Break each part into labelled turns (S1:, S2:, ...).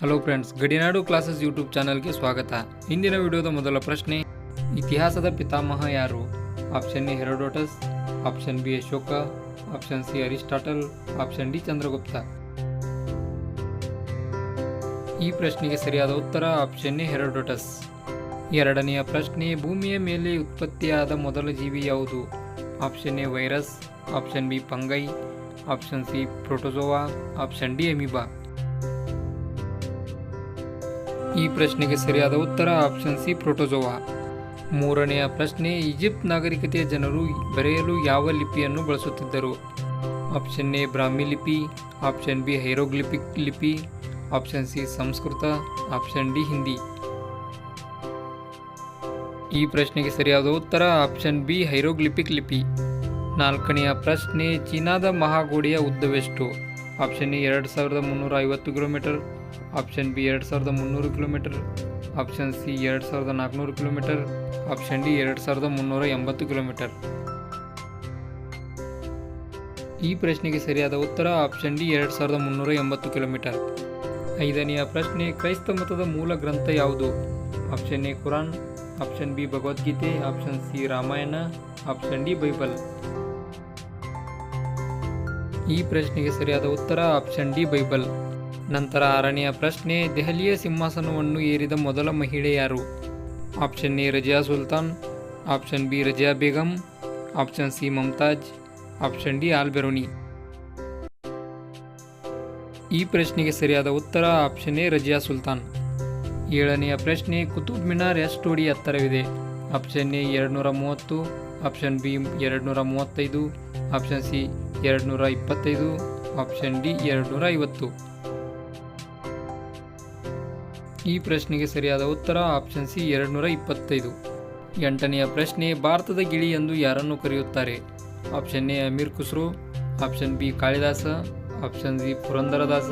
S1: Hello friends Gadinadu classes YouTube ಚಾನಲ್ಗೆ ಸ್ವಾಗತ. ಇಂದಿನ ವಿಡಿಯೋದ ಮೊದಲ ಪ್ರಶ್ನೆ, ಇತಿಹಾಸದ ಪಿತಾಮಹ ಯಾರು? Option A Herodotus option B Ashoka option C Aristotle option D Chandragupta ಈ ಪ್ರಶ್ನೆಗೆ ಸರಿಯಾದ ಉತ್ತರ ಆಪ್ಷನ್ ಎ ಹೆರೋಡೋಟಸ್ ಎರಡನೆಯ ಪ್ರಶ್ನೆ, ಭೂಮಿಯ ಮೇಲೆ ಉತ್ಪತ್ತಿಯಾದ ಮೊದಲ ಜೀವಿ ಯಾವುದು? Option A virus option B fungi option C protozoa option D amoeba ಈ ಪ್ರಶ್ನೆಗೆ ಸರಿಯಾದ ಉತ್ತರ ಆಪ್ಷನ್ ಸಿ ಪ್ರೋಟೋಜೋವಾ. ಮೂರನೆಯ ಪ್ರಶ್ನೆ, ಈಜಿಪ್ಟ್ ನಾಗರಿಕತೆಯ ಜನರು ಬರೆಯಲು ಯಾವ ಲಿಪಿಯನ್ನು ಬಳಸುತ್ತಿದ್ದರು? ಆಪ್ಷನ್ ಎ, ಬ್ರಾಹ್ಮಿ ಲಿಪಿ, ಆಪ್ಷನ್ ಬಿ, ಹೈರೋಗ್ಲಿಪಿಕ್ ಲಿಪಿ, option C, Sanskrit, option D, Hindi. ಈ ಪ್ರಶ್ನೆಗೆ ಸರಿಯಾದ ಉತ್ತರ ಆಪ್ಷನ್ ಬಿ, ಹೈರೋಗ್ಲಿಪಿಕ್ ಲಿಪಿ. ನಾಲ್ಕನೆಯ ಪ್ರಶ್ನೆ, ಚೀನಾದ ಮಹಾಗೋಡೆಯ ಉದ್ದವೆಷ್ಟು? ಆಪ್ಷನ್ ಎ, ಎರಡು ಸಾವಿರದ ಮುನ್ನೂರ ಐವತ್ತು ಕಿಲೋಮೀಟರ್. ಆಪ್ಷನ್ ಬಿ ಎರಡು ಸಾವಿರದ ಮುನ್ನೂರು ಕಿಲೋಮೀಟರ್, ಆಪ್ಷನ್ ಸಿ ಎರಡು ಸಾವಿರದ ನಾಲ್ಕುನೂರು ಕಿಲೋಮೀಟರ್, ಆಪ್ಷನ್ ಡಿ ಎರಡು ಸಾವಿರದ ಮುನ್ನೂರ ಎಂಬತ್ತು ಕಿಲೋಮೀಟರ್. ಈ ಪ್ರಶ್ನೆಗೆ ಸರಿಯಾದ ಉತ್ತರ ಆಪ್ಷನ್ ಡಿ ಎರಡು ಸಾವಿರದ ಮುನ್ನೂರ ಎಂಬತ್ತು ಕಿಲೋಮೀಟರ್. ಐದನೆಯ ಪ್ರಶ್ನೆ, ಕ್ರೈಸ್ತ ಮತದ ಮೂಲ ಗ್ರಂಥ ಯಾವುದು? Option A Quran, option B Bhagavad Gita, option C Ramayana, option D Bible. ಈ ಪ್ರಶ್ನೆಗೆ ಸರಿಯಾದ ಉತ್ತರ ಆಪ್ಷನ್ ಡಿ ಬೈಬಲ್. ನಂತರ ಆರನೆಯ ಪ್ರಶ್ನೆ, ದೆಹಲಿಯ ಸಿಂಹಾಸನವನ್ನು ಏರಿದ ಮೊದಲ ಮಹಿಳೆ ಯಾರು? Option A, Razia Sultan, option B, Razia Begum, option C, Mumtaz, option D, Alberuni. ಈ ಪ್ರಶ್ನೆಗೆ ಸರಿಯಾದ ಉತ್ತರ ಆಪ್ಷನ್ ಎ, ರಜಿಯಾ ಸುಲ್ತಾನ್. ಏಳನೆಯ ಪ್ರಶ್ನೆ, ಕುತುಬ್ ಮಿನಾರ್ ಎಷ್ಟು ಅಡಿ ಎತ್ತರವಿದೆ. ಆಪ್ಷನ್ ಎ, ಎರಡುನೂರ ಮೂವತ್ತು, ಆಪ್ಷನ್ ಬಿ, ಎರಡುನೂರ ಮೂವತ್ತೈದು, ಆಪ್ಷನ್ ಸಿ, ಎರಡುನೂರ ಇಪ್ಪತ್ತೈದು, ಆಪ್ಷನ್ ಡಿ, ಎರಡುನೂರ ಐವತ್ತು. ಈ ಪ್ರಶ್ನೆಗೆ ಸರಿಯಾದ ಉತ್ತರ ಆಪ್ಷನ್ ಸಿ ಎರಡುನೂರ ಇಪ್ಪತ್ತೈದು ಎಂಟನೆಯ ಪ್ರಶ್ನೆ ಭಾರತದ ಗಿಳಿ ಎಂದು ಯಾರನ್ನು ಕರೆಯುತ್ತಾರೆ? Option A Amir Khusrau option B Kalidasa option C Purandaradasa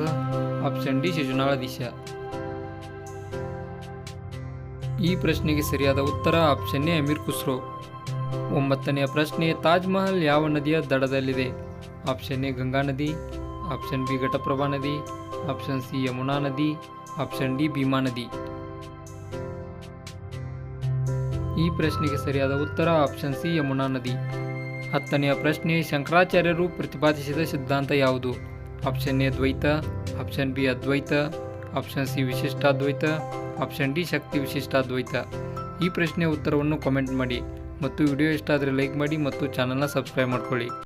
S1: option D Shishunaladheesha ಈ ಪ್ರಶ್ನೆಗೆ ಸರಿಯಾದ ಉತ್ತರ ಆಪ್ಷನ್ ಎ ಅಮೀರ್ ಖುಸ್ರೋ. ಒಂಬತ್ತನೆಯ ಪ್ರಶ್ನೆ ತಾಜ್ ಮಹಲ್ ಯಾವ ನದಿಯ ದಡದಲ್ಲಿದೆ? ಆಪ್ಷನ್ ಎ ಗಂಗಾ ನದಿ ಆಪ್ಷನ್ ಬಿ ಘಟಪ್ರಭಾ ನದಿ ಆಪ್ಷನ್ ಸಿ ಯಮುನಾ ನದಿ ಆಪ್ಷನ್ ಡಿ ಭೀಮಾ ನದಿ ಈ ಪ್ರಶ್ನೆಗೆ ಸರಿಯಾದ ಉತ್ತರ ಆಪ್ಷನ್ ಸಿ ಯಮುನಾ ನದಿ ಹತ್ತನೆಯ ಪ್ರಶ್ನೆ, ಶಂಕರಾಚಾರ್ಯರು ಪ್ರತಿಪಾದಿಸಿದ ಸಿದ್ಧಾಂತ ಯಾವುದು? Option A Dvaita option B Advaita option C Vishishtadvaita. Option D Shakti Vishishtadvaita. ಈ ಪ್ರಶ್ನೆಯ ಉತ್ತರವನ್ನು ಕಾಮೆಂಟ್ ಮಾಡಿ ಮತ್ತು ವಿಡಿಯೋ ಇಷ್ಟ ಆದರೆ ಲೈಕ್ ಮಾಡಿ ಮತ್ತು ಚಾನಲ್ನ ಸಬ್ಸ್ಕ್ರೈಬ್ ಮಾಡ್ಕೊಳ್ಳಿ.